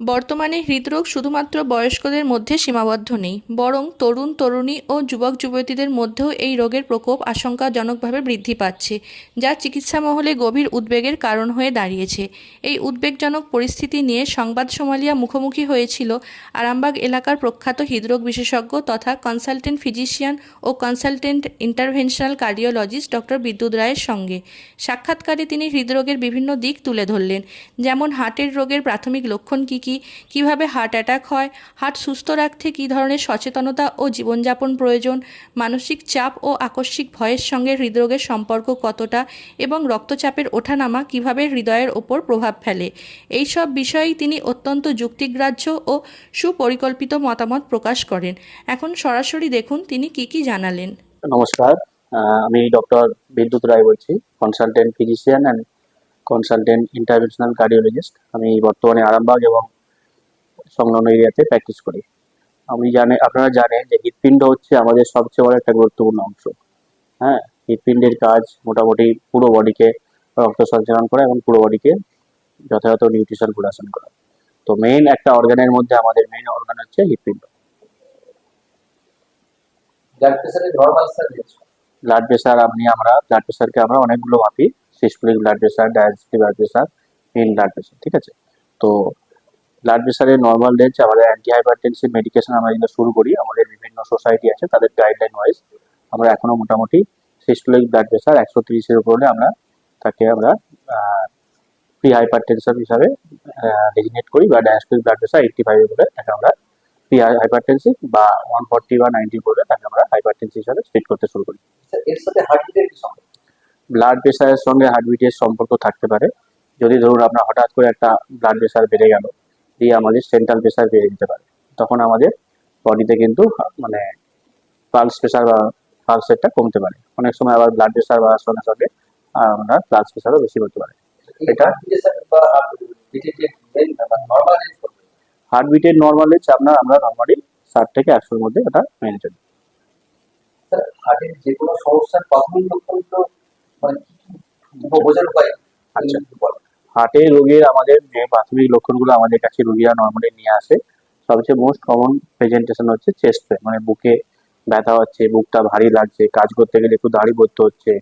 বর্তমানে হৃদরোগ শুধুমাত্র বয়স্কদের মধ্যে সীমাবদ্ধ নেই, বরং তরুণ, তরুণী ও যুবক, যুবতীদের মধ্যেও এই রোগের প্রকোপ আশঙ্কাজনকভাবে বৃদ্ধি পাচ্ছে, যা চিকিৎসা মহলে গভীর উদ্বেগের কারণ হয়ে দাঁড়িয়েছে। এই উদ্বেগজনক পরিস্থিতি নিয়ে সংবাদ সোমালিয়া মুখোমুখি হয়েছিল আরামবাগ এলাকার প্রখ্যাত হৃদরোগ বিশেষজ্ঞ তথা কনসালটেন্ট ফিজিশিয়ান ও consultant interventional cardiologist doctor Bidyut রায়ের সঙ্গে। সাক্ষাৎকারে তিনি হৃদরোগের বিভিন্ন দিক তুলে ধরলেন, যেমন হার্টের রোগের প্রাথমিক লক্ষণ কী কী, কীভাবে হার্ট অ্যাটাক হয় হার্ট সুস্থ রাখতে কী ধরনের সচেতনতা ও জীবনযাপন প্রয়োজন, মানসিক চাপ ও আকস্মিক ভয়ের সঙ্গে হৃদরোগের সম্পর্ক কতটা এবং রক্তচাপের ওঠানামা কীভাবে হৃদয়ের ওপর প্রভাব ফেলে? এই সব বিষয়েই তিনি অত্যন্ত যুক্তিগ্রাহ্য ও সুপরিকল্পিত মতামত প্রকাশ করেন। এখন সরাসরি দেখুন তিনি কী কী জানালেন। নমস্কার আমি ডক্টর বিদ্যুৎ রায় বলছি consultant physician and consultant interventional cardiologist আমি বর্তমানে আরামবাগ এবং সংলগ্ন এরিয়াতে প্র্যাকটিস করি। আমি জানে আপনারা জানেন যে হৃৎপিণ্ড হচ্ছে আমাদের সবচেয়ে বড় একটা গুরুত্বপূর্ণ অংশ। হ্যাঁ হৃৎপিণ্ডের কাজ মোটামুটি পুরো বডিকে রক্ত সঞ্চালন করা এবং পুরো বডিকে যথাযথ নিউট্রিশন প্রোডাকশন করা। তো মেইন একটা অর্গানের মধ্যে আমাদের মেইন অর্গান হচ্ছে হৃৎপিণ্ড। ব্লাড প্রেশার আপনি আমরা ব্লাড প্রেশারকে আমরা অনেকগুলো মাপি। Systolic blood pressure diabetic blood pressure main blood pressure ঠিক আছে? তো ব্লাড প্রেশারের নর্মাল রেঞ্জ আমাদের অ্যান্টি হাইপারটেনসিভ মেডিকেশন আমরা যেগুলো শুরু করি আমাদের বিভিন্ন সোসাইটি আছে তাদের গাইডলাইন ওয়াইজ আমরা এখনও মোটামুটি সিস্টোলিক ব্লাড প্রেশার একশো তিরিশের উপর হলে আমরা তাকে আমরা প্রি হাইপারটেনশন হিসাবে ডেজিনেট করি বা ডায়াস্টিক ব্লাড প্রেশার এইটটি ফাইভের উপরে তাকে আমরা প্রি হাইপারটেনসিভ বা ওয়ান ফর্টি বা নাইনটি উপরে তাকে আমরা হাইপারটেনসিভ হিসাবে ট্রিট করতে শুরু করি। এর সাথে হার্টবিটের ব্লাড প্রেশারের সঙ্গে হার্টবিটের সম্পর্ক থাকতে পারে। যদি ধরুন আপনার হঠাৎ করে একটা ব্লাড প্রেশার বেড়ে গেল দিয়ে আমাদের সেন্ট্রাল প্রেশার বেড়ে যেতে পারে। তখন আমাদের বডিতে কিন্তু মানে পালস প্রেশার বা পালস রেটটা কমতে পারে। অনেক সময় আবার ব্লাড প্রেশার বাড়ার সঙ্গে সঙ্গে আমরা পালস প্রেশারও বেশি করতে পারে। এটা- হার্টবিটের বা বা নর্মাল রেঞ্জ আপনার আমরা নর্মালি ষাট থেকে একশোর মধ্যে ওটা মেনে চলি। হার্টের যে কোনো সমস্যার প্রাথমিক লক্ষণ তো মানে বোঝার উপায়? আচ্ছা। হার্টের রোগের আমাদের যে প্রাথমিক লক্ষণগুলো আমাদের কাছে রোগীরা নর্মালি নিয়ে আসে, সবচেয়ে মোস্ট কমন প্রেজেন্টেশন হচ্ছে চেস্ট পেন মানে বুকে ব্যথা হচ্ছে, বুকটা ভারী লাগছে, কাজ করতে গেলে একটু দাড়ি পড়তে হচ্ছে,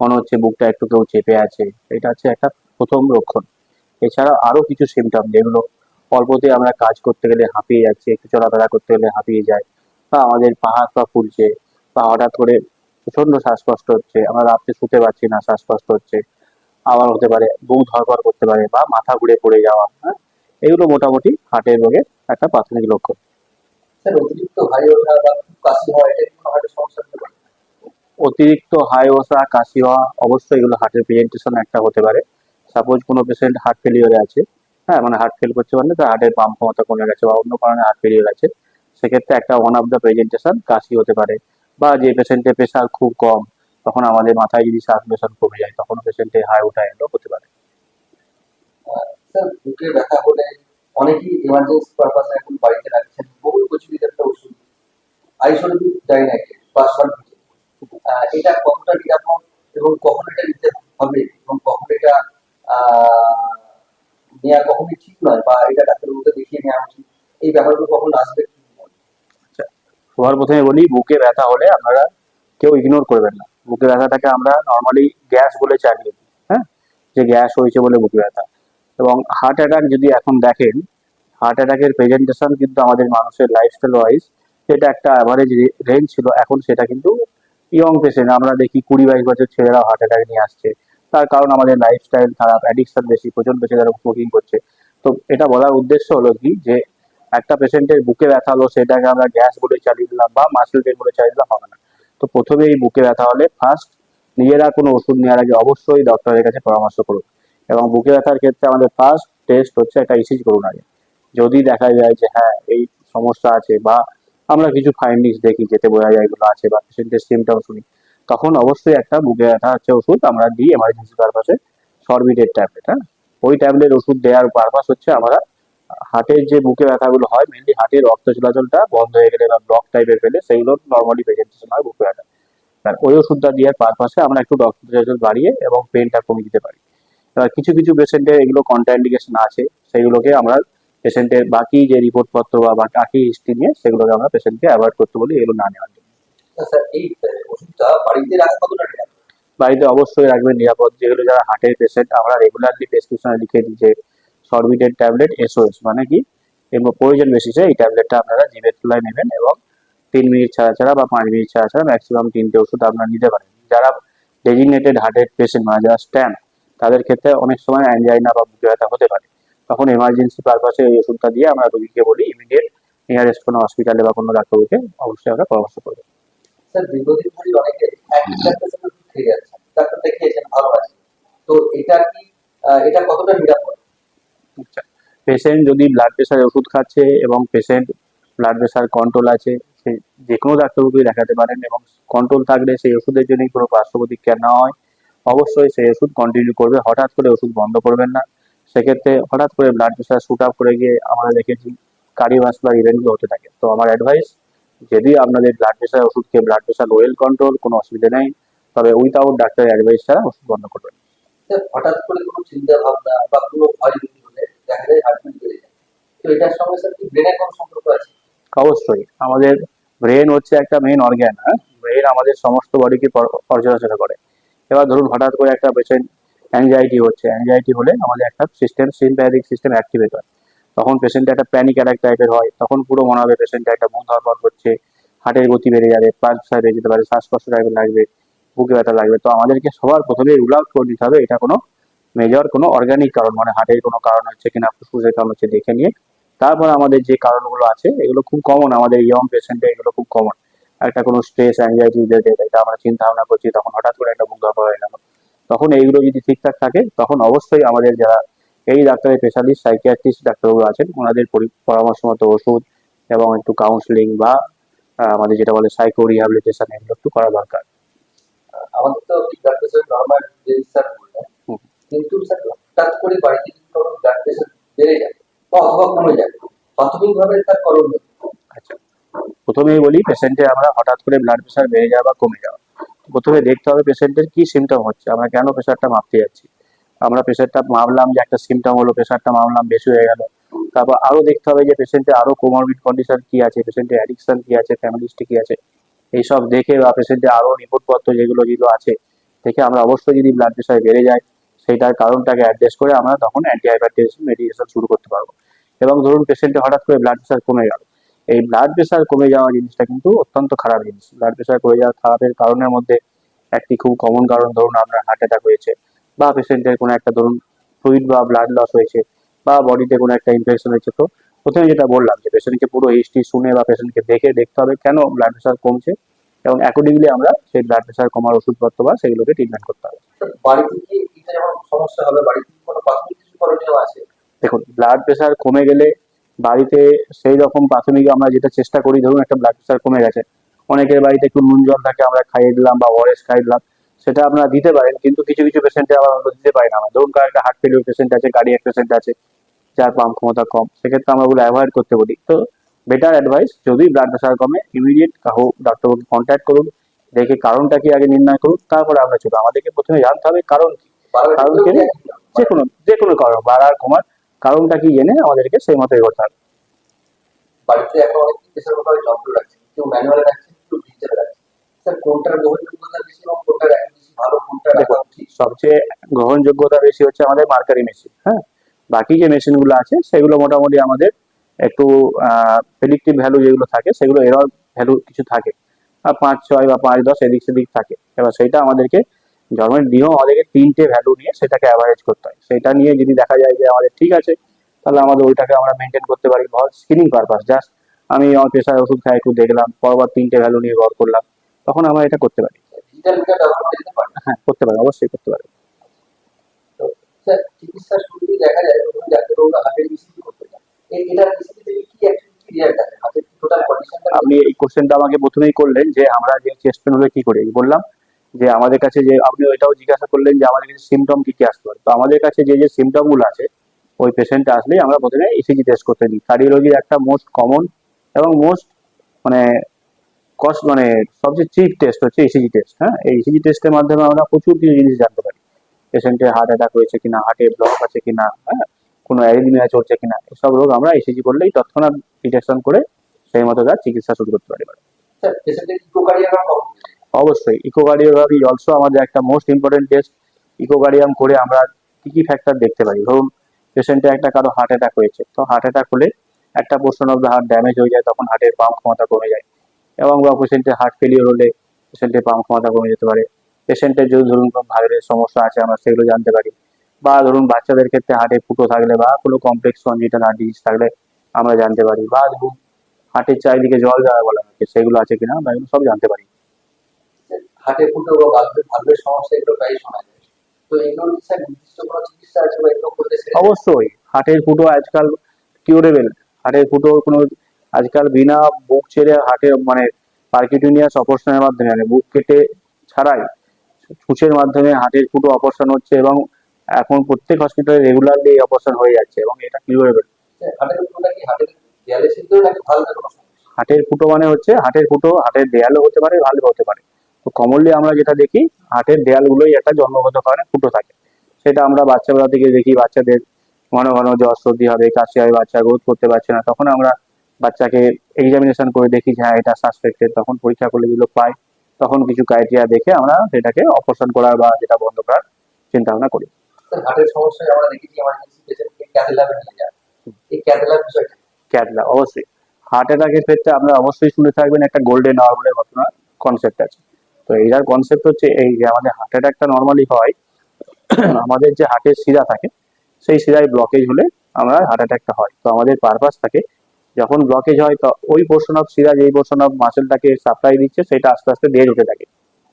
মনে হচ্ছে বুকটা একটু কেউ চেপে আছে, এটা হচ্ছে একটা প্রথম লক্ষণ। এছাড়া আরও কিছু সিমটম যেগুলো অল্পতে আমরা কাজ করতে গেলে হাঁপিয়ে যাচ্ছে, একটু চলাফেরা করতে গেলে হাঁপিয়ে যায় বা আমাদের পা হাত পা ফুলছে বা হঠাৎ করে প্রচণ্ড শ্বাসকষ্ট হচ্ছে, আমরা রাত্রে শুতে পারছি না, শ্বাসকষ্ট হচ্ছে আবার হতে পারে বুক ধরপড় করতে পারে বা মাথা ঘুরে পড়ে যাওয়া হ্যাঁ? এগুলো মোটামুটি হার্টের রোগের একটা প্রাথমিক লক্ষণ। অতিরিক্ত হাই ওঠা কাশি হওয়া অবশ্যই এগুলো হার্টের প্রেজেন্টেশন একটা হতে পারে। সাপোজ কোনো পেশেন্ট হার্ট ফেলিওরে আছে হ্যাঁ মানে হার্ট ফেল করছে মানে তার হার্টের পাম্প ক্ষমতা কমে গেছে বা অন্য কারণে হার্ট ফেলিওর আছে সেক্ষেত্রে একটা ওয়ান অফ দ্য প্রেজেন্টেশন কাশি হতে পারে। বা যে পেশেন্টের প্রেশার খুব কম তখন আমাদের মাথায় যদি প্রেশার কমে যায় তখন পেশেন্টের হাই ওঠা এগুলো হতে পারে। স্যার বুকে ব্যথা হলে অনেকেই এমার্জেন্সি পারপাসে এখন বাড়িতে রাখছেন প্রচলিত একটা ওষুধ। বা এটা কতটা নিরাপদ এবং কখন এটা নিতে হবে এবং কখন এটা নেওয়া কখনই ঠিক নয় বা এটা ডাক্তারবাবুকে দেখিয়ে নেওয়া উচিত এই ব্যাপারগুলো কখন আসবে? সবার প্রথমে বলি বুকে ব্যথা হলে আপনারা কেউ ইগনোর করবেন না। বুকে ব্যথাটাকে আমরা নর্মালি গ্যাস বলে চালিয়ে দিই হ্যাঁ? যে গ্যাস হয়েছে বলে বুকে ব্যথা এবং হার্ট অ্যাটাক যদি এখন দেখেন হার্ট অ্যাটাকের প্রেজেন্টেশন কিন্তু আমাদের মানুষের লাইফস্টাইল ওয়াইজ যেটা একটা অ্যাভারেজ রেঞ্জ ছিল, এখন সেটা কিন্তু ইয়ং পেশেন্ট আমরা দেখি কুড়ি বাইশ বছর ছেলেরাও হার্ট অ্যাটাক নিয়ে আসছে। তার কারণ আমাদের লাইফস্টাইল খারাপ অ্যাডিকশন বেশি প্রচণ্ড ছেলেরা স্মোকিং করছে। তো এটা বলার উদ্দেশ্য হলো কি, যে একটা পেশেন্টের বুকে ব্যথা হলো, সেটাকে আমরা গ্যাস বলে চালিয়ে দিলাম বা মাসেল পেন বলে চালিয়ে দিলাম, হবে না। তো প্রথমে এই বুকে ব্যথা হলে ফার্স্ট নিজেরা কোনো ওষুধ নেওয়ার আগে অবশ্যই ডক্টরের কাছে পরামর্শ করুন। এবং বুকে ব্যথার ক্ষেত্রে আমাদের ফার্স্ট টেস্ট হচ্ছে একটা ইসিজি করুন আগে। যদি দেখা যায় যে হ্যাঁ এই সমস্যা আছে বা আমরা কিছু ফাইন্ডিংস দেখি যেতে বোঝা যায় এগুলো আছে বা পেশেন্টের সিমটম শুনি, তখন অবশ্যই একটা বুকে ব্যথা হচ্ছে ওষুধ আমরা দিই এমার্জেন্সি পারপাসে সরবিটের ট্যাবলেট হ্যাঁ? ওই ট্যাবলেট ওষুধ দেওয়ার পারপাস হচ্ছে আমরা হার্টের যে বুকে ব্যথাগুলো হয় মেনলি হার্টের রক্ত চলাচলটা বন্ধ হয়ে গেলে বা ব্লক টাইপের পেলে সেগুলো নর্মালি প্রেজেন্টেশন হয় বুকে ব্যথা। আর ওই ওষুধটা দেওয়ার পারপাসে আমরা একটু রক্ত চলাচল বাড়িয়ে এবং পেনটা কমিয়ে দিতে পারি। এবার কিছু কিছু পেশেন্টের এগুলো কন্ট্রাইন্ডিকেশন আছে সেগুলোকে আমরা পেশেন্টের বাকি যে রিপোর্টপত্র বা বাকি হিস্ট্রি নিয়ে সেগুলোকে আমরা পেশেন্টকে অ্যাভয়েড করতে বলি এগুলো না নেওয়ার জন্য। নিরাপদ? বাড়িতে অবশ্যই রাখবেন নিরাপদ। যেগুলো যারা হার্টের পেশেন্ট আমরা রেগুলারলি প্রেসক্রিপশনে লিখে দিই যে সরবিটের ট্যাবলেট এসওএস মানে কি? এবং প্রয়োজন বেশিসে এই ট্যাবলেটটা আপনারা জিভের তুলায় নেবেন এবং তিন মিনিট ছাড়া ছাড়া বা পাঁচ মিনিট ছাড়া ছাড়া ম্যাক্সিমাম তিনটে ওষুধ আপনারা নিতে পারেন। যারা ডেজিগনেটেড হার্টের পেশেন্ট মানে যারা স্ট্যান্ড তাদের ক্ষেত্রে অনেক সময় অ্যাঞ্জাইনা বা বুকে ব্যথা হতে পারে। তখন এমার্জেন্সি পারপাসে এই ওষুধটা দিয়ে আমরা রোগীকে বলি ইমিডিয়েট নিয়ারেস্ট কোনো হসপিটালে বা কোনো ডাক্তারকে অবশ্যই আমরা পরামর্শ করব। স্যার, দীর্ঘদিন ধরে অনেকে খেয়ে যাচ্ছে। ডাক্তার দেখিয়েছেন, ভালো আছে। তো এটা কি এটা কতটা নিরাপদ? পেশেন্ট যদি ব্লাড প্রেশারের ওষুধ খাচ্ছে এবং পেশেন্ট ব্লাড প্রেশার কন্ট্রোল আছে, সে যে কোনো ডাক্তারবাবুকে দেখাতে পারেন এবং কন্ট্রোল থাকলে সেই ওষুধের জন্য কোনো পার্শ্ব প্রতিক্রিয়া না হয়। অবশ্যই সেই ওষুধ কন্টিনিউ করবে, হঠাৎ করে ওষুধ বন্ধ করবেন না। সেক্ষেত্রে হঠাৎ করে ব্লাড প্রেশার শুট আপ করে গিয়ে আমরা দেখেছি কার্ডিওভাস্কুলার ইভেন্টগুলো হতে থাকে। তো আমার অ্যাডভাইস যদি আপনাদের ব্লাড প্রেশার খেয়ে ব্লাড প্রেশার ওয়েল কন্ট্রোল কোনো অসুবিধা নেই, তবে উইথাউট ডাক্তারের অ্যাডভাইস ছাড়া ওষুধ বন্ধ করবেন। হঠাৎ করে কোনো চিন্তা ভাবনা বা কোনো ভয় অবশ্যই। আমাদের ব্রেন হচ্ছে একটা মেইন অর্গ্যান হ্যাঁ? ব্রেন আমাদের সমস্ত বডিকে পর্যালোচনা করে। এবার ধরুন হঠাৎ করে একটা পেশেন্ট অ্যাংজাইটি হচ্ছে। অ্যাংজাইটি হলে আমাদের একটা সিস্টেম সিম্প্যাথিক সিস্টেম অ্যাক্টিভেট হয়। তখন পেশেন্টে একটা প্যানিক অ্যাটাক টাইপের হয়। তখন পুরো মনে হবে পেশেন্টটা একটা বুক ধরপর করছে, হার্টের গতি বেড়ে যাবে ছয় বেড়ে যেতে পারে, শ্বাসকষ্ট টাইপের লাগবে, বুকে ব্যথা লাগবে। তো আমাদেরকে সবার প্রথমে রুল আউট করে দিতে হবে, এটা কোনো মেজর কোনো অর্গানিক কারণ মানে হার্টের কোনো কারণ হচ্ছে কিনা ফুসফুসের কারণ হচ্ছে দেখে নিয়ে। তারপর আমাদের যে কারণগুলো আছে, এগুলো খুব কমন আমাদের ইয়ং পেশেন্টে এগুলো খুব কমন একটা কোনো স্ট্রেস অ্যাংজাইটি রিলেটেড এটা আমরা চিন্তা ভাবনা করছি, তখন হঠাৎ করে একটা ধরপড় হয়ে গেল। তখন এইগুলো যদি ঠিকঠাক থাকে, তখন অবশ্যই আমাদের যারা এই ডাক্তারের স্পেশালিস্ট সাইকিয়াট্রিস্ট ডাক্তারবাবু আছেন, ওনাদের পরামর্শ মতো ওষুধ এবং একটু কাউন্সিলিং বা আমাদের যেটা বলে সাইকো রিহ্যাবিলিটেশন এগুলো একটু করা দরকার। আমাদের তো প্রেশার নর্মাল স্যার বললেন। কিন্তু হঠাৎ করে বাড়িতে ব্লাড প্রেশার বেড়ে যায় বা অথবা কমে যায়। তার আচ্ছা। প্রথমেই বলি পেশেন্টে আমরা হঠাৎ করে ব্লাড প্রেশার বেড়ে যাওয়া বা কমে যাওয়া। প্রথমে দেখতে হবে পেশেন্টের কি সিমটম হচ্ছে, আমরা কেন প্রেশারটা মাপতে যাচ্ছি? আমরা প্রেশারটা মাপলাম যে একটা সিমটম হলো প্রেশারটা মাপলাম, বেশি হয়ে গেল। তারপর আরও দেখতে হবে যে পেশেন্টের আরও কোমরবিড কন্ডিশন কি আছে পেশেন্টের অ্যাডিকশন কি আছে ফ্যামিলি কি আছে। এইসব দেখে বা পেশেন্টের আরও রিপোর্টপত্র যেগুলো যেগুলো আছে, দেখে আমরা অবশ্যই যদি ব্লাড প্রেশার বেড়ে যায় সেইটার কারণটাকে অ্যাড্রেস করে আমরা তখন অ্যান্টিহাইপারটেনশন মেডিকেশন শুরু করতে পারব। এবং ধরুন পেশেন্টের হঠাৎ করে ব্লাড প্রেশার কমে গেল। এই ব্লাড প্রেশার কমে যাওয়া জিনিসটা কিন্তু অত্যন্ত খারাপ জিনিস। ব্লাড প্রেশার কমে যাওয়া খারাপের কারণের মধ্যে একটি খুব কমন কারণ ধরুন আপনার হার্ট অ্যাটাক হয়েছে বা পেশেন্টের কোনো একটা ধরুন ফ্লুইড বা ব্লাড লস হয়েছে বা বডিতে কোনো একটা ইনফেকশন হয়েছে। তো প্রথমে যেটা বললাম যে পেশেন্টকে পুরো হিস্ট্রি শুনে বা পেশেন্টকে দেখে দেখতে হবে কেন ব্লাড প্রেশার কমছে। এবং অ্যাকর্ডিংলি আমরা সেই ব্লাড প্রেশার কমার ওষুধপত্র বা সেগুলোকে ট্রিটমেন্ট করতে হবে। দেখুন ব্লাড প্রেশার কমে গেলে বাড়িতে সেই রকম প্রাথমিক আমরা যেটা চেষ্টা করি ধরুন একটা ব্লাড প্রেশার কমে গেছে অনেকের বাড়িতে একটু নুন জল থাকে আমরা খাইয়ে দিলাম বা ওয়ারেস খাইয়ে দিলাম সেটা আপনারা দিতে পারেন কিন্তু কিছু কিছু পেশেন্টে আবার আমরা দিতে পারি না ধরুন কার একটা হার্ট ফেলিওর পেশেন্ট আছে কার্ডিয়াক পেশেন্ট আছে যার পাম্প ক্ষমতা কম সেক্ষেত্রে আমরা ওগুলো অ্যাভয়েড করতে বলি। তো বেটার অ্যাডভাইস যদি ব্লাড প্রেশার কমে ইমিডিয়েট কাহো ডাক্তারবাবুকে কন্ট্যাক্ট করুন দেখে কারণটা কি আগে নির্ণয় করুন তারপরে আমরা চলবো। আমাদেরকে প্রথমে জানতে হবে কারণ কি। কারণ? যে কোনো যে কোনো কারণ বাড়ার কমার কারণটা কি জেনে আমাদেরকে সেই মতো এগোতে হবে। বাড়িতে এখন অনেক প্রেশার যন্ত্র রাখছে কেউ ম্যানুয়ালে রাখছে কেউ ডিজিটাল রাখছে স্যার কোনটার গ্রহণযোগ্যতা বেশি এবং কোনটার বেশি ভালো কোনটা রাখা দেখুন, উচিত সবচেয়ে গ্রহণযোগ্যতা বেশি হচ্ছে আমাদের মার্কারি মেশিন হ্যাঁ? বাকি যে মেশিনগুলো আছে সেগুলো মোটামুটি আমাদের একটু প্রেডিক্টিভ ভ্যালু যেগুলো থাকে সেগুলো এরর ভ্যালু কিছু থাকে। আর পাঁচ ছয় বা পাঁচ দশ এদিক সেদিক থাকে। এবার সেটা আমাদেরকে জন্মের দিয়েও আমাদেরকে তিনটে ভ্যালু নিয়ে সেটাকে অ্যাভারেজ করতে হয়। সেটা নিয়ে যদি দেখা যায় যে আমাদের ঠিক আছে তাহলে আমাদের ওইটাকে আমরা মেনটেন করতে পারি ভর স্ক্রিনিং পারপাস জাস্ট আমি আমার প্রেশার ওষুধ খাই একটু দেখলাম পরবার তিনটে ভ্যালু নিয়ে গড় করলাম তখন আমরা এটা করতে পারি। হ্যাঁ করতে পারি অবশ্যই করতে পারি চিকিৎসার শুরুতে দেখা যায় প্রথমে ডাক্তারবাবুরা হাতের ইসিজি করতে চান এই এটার ইসিজি থেকে কি অ্যাকচুয়ালি কি রেজাল্ট আছে হাতের টোটাল কন্ডিশনটা আপনি এই কোশ্চেনটা আমাকে প্রথমেই করলেন যে আমরা যে চেস্ট পেন হলে কি করি? বললাম যে আমাদের কাছে যে আপনি ওইটাও জিজ্ঞাসা করলেন যে আমাদের কাছে সিমটম কি কি আসতে পারে। তো আমাদের কাছে যে যে সিমটমগুলো আছে, ওই পেশেন্টটা আসলেই আমরা প্রথমে ইসিজি টেস্ট করতে দিই কার্ডিওলজির একটা মোস্ট কমন এবং মোস্ট মানে কস্ট মানে সবচেয়ে চিপ টেস্ট হচ্ছে ইসিজি টেস্ট হ্যাঁ? এই ইসিজি টেস্টের মাধ্যমে আমরা প্রচুর কিছু জিনিস জানতে পারি। পেশেন্টের হার্ট অ্যাটাক হয়েছে কিনা হার্টে ব্লক আছে কিনা হ্যাঁ? কোনো অ্যারিদমিয়া চলছে কিনা, এসব রোগ আমরা ইসিজি করলেই তৎক্ষণাৎ ডিটেকশন করে সেই মতো তার চিকিৎসা শুরু করতে পারি। অবশ্যই ইকোকার্ডিওগ্রাফি অলসো আমাদের একটা মোস্ট ইম্পর্টেন্ট টেস্ট ইকোকার্ডিয়াম করে আমরা কি কি ফ্যাক্টর দেখতে পারি? ধরুন পেশেন্টে একটা কারও হার্ট অ্যাটাক হয়েছে তো হার্ট অ্যাটাক হলে একটা portion of the heart damage হয়ে যায় তখন হার্টের পাম্প ক্ষমতা কমে যায়। এবং বা পেশেন্টের হার্ট ফেলিওর হলে পেশেন্টের পাম্প ক্ষমতা কমে যেতে পারে। পেশেন্টের যদি ধরুন কোনো ভাইরাসের সমস্যা আছে আমরা সেগুলো জানতে পারি। বা ধরুন বাচ্চাদের ক্ষেত্রে হার্টে ফুটো থাকলে বা কোনো কমপ্লেক্স কনজিটাল হার্ট ডিজিজ থাকলে আমরা জানতে পারি। বা ধরুন হার্টের চারিদিকে জল যাওয়া বলা হচ্ছে সেগুলো আছে কিনা আমরা এগুলো সব জানতে পারি। হার্টে ফুটো বা বাল্বের সমস্যা এগুলো প্রায় শোনা যায়। তো কি স্যার নির্দিষ্ট কোনো চিকিৎসা আছে বা এগুলো করলে অবশ্যই হার্টের ফুটো আজকাল কিউরেবল হার্টের ফুটো কোনো আজকাল বিনা বুক ছেড়ে হার্টের মানে পার্কিউটিনিয়াস অপারেশনের মাধ্যমে মানে বুক কেটে ছাড়াই ছুঁচের মাধ্যমে হার্টের ফুটো অপারেশন হচ্ছে এবং এখন প্রত্যেক হসপিটালে রেগুলারলি অপারেশন হয়ে যাচ্ছে এবং এটা কিউরেবল হার্টের ফুটোটা কি হার্টের দেয়ালে ছিদ্র নাকি ভালভে কোনো সমস্যা ফুটো মানে হচ্ছে হার্টের ফুটো হার্টের দেয়ালও হতে পারে ভালো হতে পারে। তো কমনলি আমরা যেটা দেখি হার্টের দেয়ালগুলোই একটা জন্মগত কারণে ফুটো থাকে। সেটা আমরা বাচ্চাবেলা থেকে দেখি বাচ্চাদের ঘন ঘন জ্বর সর্দি হবে কাশি হবে বাচ্চা গ্রোথ করতে পারছে না। তখন আমরা বাচ্চাকে এক্সামিনেশন করে দেখি যে হ্যাঁ এটা সাসপেক্টেড তখন পরীক্ষা করলে যেগুলো পাই তখন কিছু ক্রাইটেরিয়া দেখে আমরা সেটাকে অপারেশন করার বা যেটা বন্ধ করার চিন্তা ভাবনা করি হার্টের সমস্যায় আমরা দেখেছি এমার্জেন্সি পেশেন্টকে ক্যাথেলাবে নিয়ে যায়। এই ক্যাথেলার বিষয়টা ক্যাটলা অবশ্যই। হার্ট অ্যাটাকের ক্ষেত্রে আপনারা অবশ্যই শুনে থাকবেন, একটা গোল্ডেন আওয়ার বলে কনসেপ্ট আছে। তো এইটার কনসেপ্ট হচ্ছে এই যে আমাদের হার্ট অ্যাটাকটা নর্মালি হয়, আমাদের যে হার্টের শিরা থাকে, সেই শিরায় ব্লকেজ হলে আমরা হার্ট অ্যাটাকটা হয়। তো আমাদের পারপাস থাকে, যখন ব্লকেজ হয়, তো ওই পোর্শন অফ শিরা, যেই পোর্শন অফ মাসেলটাকে সাপ্লাই দিচ্ছে, সেটা আস্তে আস্তে ডেজ হতে থাকে।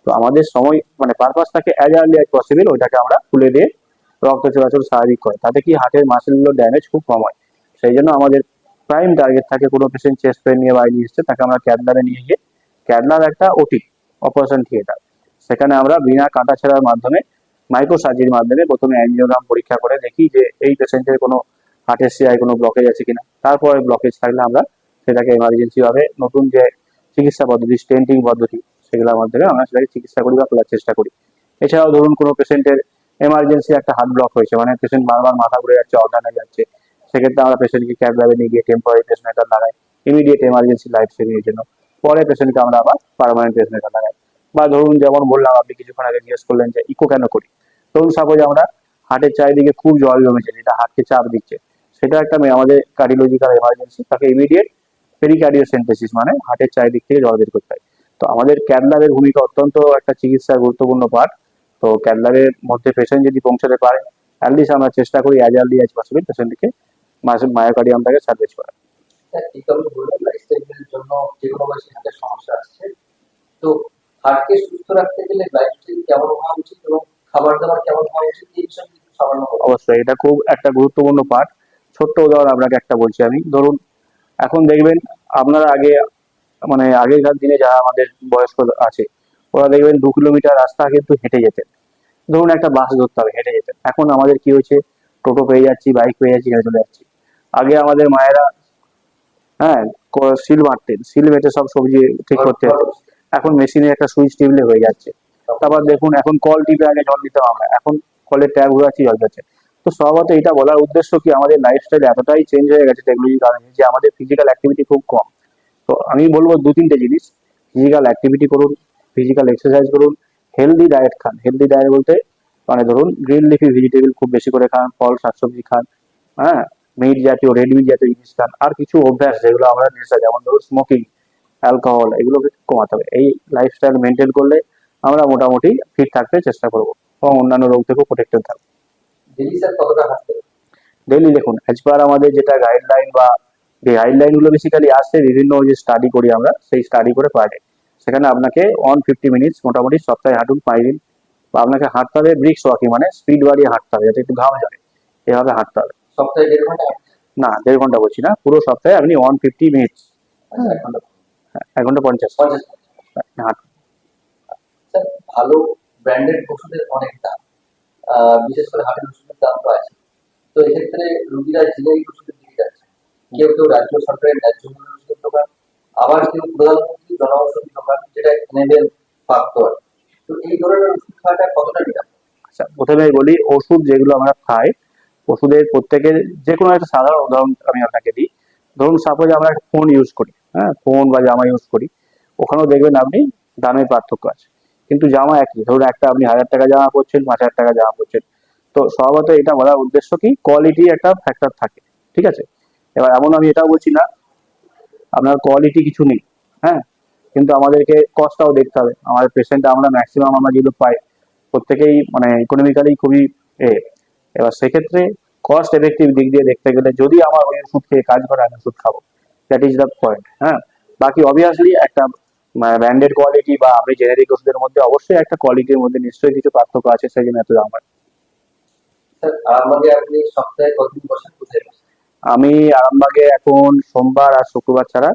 তো আমাদের সময় মানে পারপাস থাকে অ্যাজ আর্লি অ্যাজ পসিবল ওইটাকে আমরা খুলে দিয়ে রক্ত চলাচল স্বাভাবিক করে। তাতে কি হার্টের মাসেলগুলো ড্যামেজ খুব কম হয়। সেই জন্য আমাদের প্রাইম টার্গেট থাকে কোনো পেশেন্ট চেস্ট পেন নিয়ে বাইরে এসছে তাকে আমরা ক্যাডলারে নিয়ে গিয়ে ক্যাডলার একটা ওটি অপারেশন থিয়েটার সেখানে আমরা বিনা কাটা ছেঁড়ার মাধ্যমে মাইক্রো সার্জির মাধ্যমে প্রথমে অ্যাঞ্জিওগ্রাম পরীক্ষা করে দেখি যে এই পেশেন্টের কোনো হার্টের শিরায় কোনো ব্লকেজ আছে কিনা। তারপরে ব্লকেজ থাকলে আমরা সেটাকে এমার্জেন্সি ভাবে নতুন যে চিকিৎসা পদ্ধতি স্টেন্টিং পদ্ধতি, সেগুলোর মাধ্যমে আমরা সেটাকে চিকিৎসা করি বা খোলার চেষ্টা করি। এছাড়াও ধরুন কোনো পেশেন্টের এমার্জেন্সি একটা হার্ট ব্লক হয়েছে মানে পেশেন্ট বারবার মাথা ঘুরে যাচ্ছে হয়ে যাচ্ছে সেক্ষেত্রে আমরা পেশেন্টকে ক্যাব ল্যাবে নিয়ে গিয়ে টেম্পোরারি পেসমেকার লাগাই। ইমিডিয়েট এমার্জেন্সি লাইফ সেভিং এর জন্য। পরে পেশেন্টকে আমরা আবার পার্মানেন্ট পেসমেকার লাগাই। বা ধরুন যেমন বললাম আপনি কিছুক্ষণ আগে জিজ্ঞেস করলেন যে ইকো কেন করি? ধরুন সাপোজ আমরা হার্টের চারিদিকে খুব জল জমেছে, যেটা হার্টকে চাপ দিচ্ছে। সেটা একটা আমাদের কার্ডিওলজিক্যাল এমার্জেন্সি তাকে ইমিডিয়েট পেরিকার্ডিওসেন্টেসিস মানে হার্টের চারিদিক থেকে জল বের করতে হয়। তো আমাদের ক্যাডলারের ভূমিকা অত্যন্ত একটা চিকিৎসার গুরুত্বপূর্ণ পার্ট তো ক্যাডলারের মধ্যে পেশেন্ট যদি পৌঁছাতে পারে অ্যাটলিস্ট আমরা চেষ্টা করি অ্যাজ আর্লি অ্যাজ পসিবল পেশেন্টকে মায়োকার্ডিয়ামটাকে সার্ভিস করা স্যার এই তো আমি বললাম লাইফস্টাইলের জন্য যে কোনো বয়সে হার্টের সমস্যা আসছে তো হার্টকে সুস্থ রাখতে গেলে লাইফস্টাইল কেমন হওয়া উচিত এবং খাবার দাবার কেমন হওয়া উচিত এই বিষয়ে কিছু সামান্য বলুন। অবশ্যই এটা খুব একটা গুরুত্বপূর্ণ পার্ট ছোট্ট উদাহরণ আপনাকে একটা বলছি আমি। ধরুন এখন দেখবেন আপনারা আগে মানে আগেকার দিনে যারা আমাদের বয়স্ক আছে ওরা দেখবেন দু কিলোমিটার রাস্তা কিন্তু হেঁটে যেতেন। ধরুন একটা বাস ধরতে হবে হেঁটে যেতেন। এখন আমাদের কি হয়েছে? টোটো পেয়ে যাচ্ছি বাইক পেয়ে যাচ্ছি হেঁটে চলে যাচ্ছি। আগে আমাদের মায়েরা হ্যাঁ শিল মারতেন শিল মেটে সব সবজি ঠিক করতে এখন মেশিনে একটা সুইচ টিপলে হয়ে যাচ্ছে। তারপর দেখুন, এখন কল টিপে আগে জল দিতাম আমরা এখন কলের ট্যাপ ঘুরাচ্ছি, জল যাচ্ছে। তো স্বভাবত এটা বলার উদ্দেশ্য কি, আমাদের লাইফস্টাইল এতটাই চেঞ্জ হয়ে গেছে টেকনোলজির কারণে যে আমাদের ফিজিক্যাল অ্যাক্টিভিটি খুব কম। তো আমি বলব দু তিনটে জিনিস। ফিজিক্যাল অ্যাক্টিভিটি করুন ফিজিক্যাল এক্সারসাইজ করুন হেলদি ডায়েট খান। হেলদি ডায়েট বলতে মানে ধরুন গ্রিন লিফি ভেজিটেবল খুব বেশি করে খান, ফল, শাকসবজি খান হ্যাঁ মিট জাতীয় রেড মিট জাতীয় জিনিস খান আর কিছু অভ্যাস যেগুলো আমরা নেশা যেমন ধরুন স্মোকিং অ্যালকোহল এগুলোকে কমাতে হবে। এই লাইফস্টাইল মেনটেন করলে আমরা মোটামুটি ফিট থাকতে চেষ্টা করব এবং অন্যান্য রোগ থেকেও প্রোটেক্টেড থাকব। ডেলি? ডেইলি দেখুন অ্যাজ পার আমাদের যেটা গাইডলাইন বা যে গাইডলাইনগুলো বেসিক্যালি আসছে বিভিন্ন যে স্টাডি করি আমরা সেই স্টাডি করে পার ডে সেখানে আপনাকে ওয়ান ফিফটি মিনিটস মোটামুটি সপ্তাহে হাঁটুন পাঁচ দিন। বা আপনাকে হাঁটতে হবে ব্রিক্স ওয়াকিং মানে স্পিড বাড়িয়ে হাঁটতে হবে যাতে একটু ঘাম যায় এভাবে হাঁটতে হবে। সপ্তাহে দেড় ঘণ্টা? না দেড় ঘণ্টা বলছি না পুরো সপ্তাহে আপনি ওয়ান ফিফটি মিনিটস আচ্ছা, এক ঘণ্টা এক ঘণ্টা পঞ্চাশ। পঞ্চাশ মিনিট। ভালো ব্র্যান্ডেড ওষুধের অনেক দাম। বিশেষ করে হার্টের ওষুধের দাম তো আছে। তো এক্ষেত্রে রুগীরা জেনারিক ওষুধের দিকে যাচ্ছে। কেউ কেউ রাজ্য সরকারের ন্যায্য মূল্যের ওষুধের দোকান আবার কেউ প্রধানমন্ত্রী জনঔষধি দোকান যেটা এনেবেল প্রাপ্ত হয় তো এই ধরনের ওষুধ খাওয়াটা কতটা নিরাপদ? আচ্ছা প্রথমে বলি ওষুধ যেগুলো আমরা খাই ওষুধের প্রত্যেকের যে কোনো একটা সাধারণ উদাহরণ আমি আপনাকে দিই। ধরুন সাপোজ আমরা একটা ফোন ইউজ করি হ্যাঁ? ফোন বা জামা ইউজ করি, ওখানেও দেখবেন আপনি দামের পার্থক্য আছে। কিন্তু জামা একই, ধরুন একটা আপনি হাজার টাকা জামা পরছেন, পাঁচ হাজার টাকা জামা পরছেন। তো স্বভাবত এটা বলার উদ্দেশ্য কি? কোয়ালিটি একটা ফ্যাক্টর থাকে, ঠিক আছে? এবার এমন আমি এটাও বলছি না, আপনার কোয়ালিটি কিছু নেই হ্যাঁ? কিন্তু আমাদেরকে কস্টটাও দেখতে হবে। আমাদের পেশেন্ট আমরা ম্যাক্সিমাম আমরা যেগুলো পাই, প্রত্যেকেই মানে ইকোনমিক্যালি খুবই এ এবার সেক্ষেত্রে কস্ট এফেক্টিভ দিক দিয়ে দেখতে গেলে যদি আমার ওই ওষুধ খেয়ে কাজ করে আমি ওষুধ খাব। দ্যাট ইজ দ্য পয়েন্ট হ্যাঁ? বাকি অবভিয়াসলি একটা ব্র্যান্ডেড কোয়ালিটি বা আপনি জেনারিক ওষুধের মধ্যে অবশ্যই একটা কোয়ালিটির মধ্যে নিশ্চয়ই কিছু পার্থক্য আছে সেই জন্য এত দাম হয়। আমাদের আপনি সপ্তাহে কতদিন বসেন? কোথায় আমি আরামবাগে এখন সোমবার আর শুক্রবার ছাড়া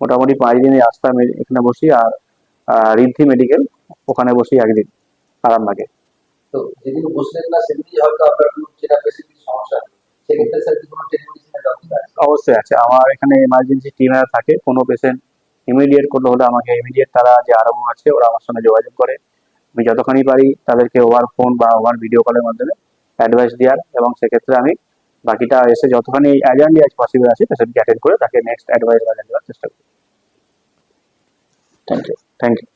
মোটামুটি পাঁচ দিনই রাস্তা এখানে বসি আর রিদ্ধি মেডিকেল ওখানে বসি একদিন আরামবাগে। তো যেদিন বসলেন না, সেদিনই হয়তো আপনার কোনো চেনা সমস্যা সেক্ষেত্রে স্যার কি কোনো টেলিমেডিসিনের ব্যবস্থা আছে? অবশ্যই আছে। আমার এখানে এমার্জেন্সি টিমেরা থাকে। কোনো পেশেন্ট ইমিডিয়েট করলে হলে আমাকে ইমিডিয়েট তারা যে আরম্ভ আছে, ওরা আমার সঙ্গে যোগাযোগ করে। আমি যতখানি পারি তাদেরকে ওভার ফোন বা ওভার ভিডিও কলের মাধ্যমে অ্যাডভাইস দেওয়ার এবং সেক্ষেত্রে আমি বাকিটা এসে যতখানি অ্যাজান্টলি আজ পসিবল আছে পেশেন্টকে অ্যাটেন্ড করে তাকে নেক্সট অ্যাডভাইস বা চেষ্টা করি। থ্যাংক ইউ থ্যাংক ইউ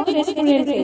রেস্টুরেন্টে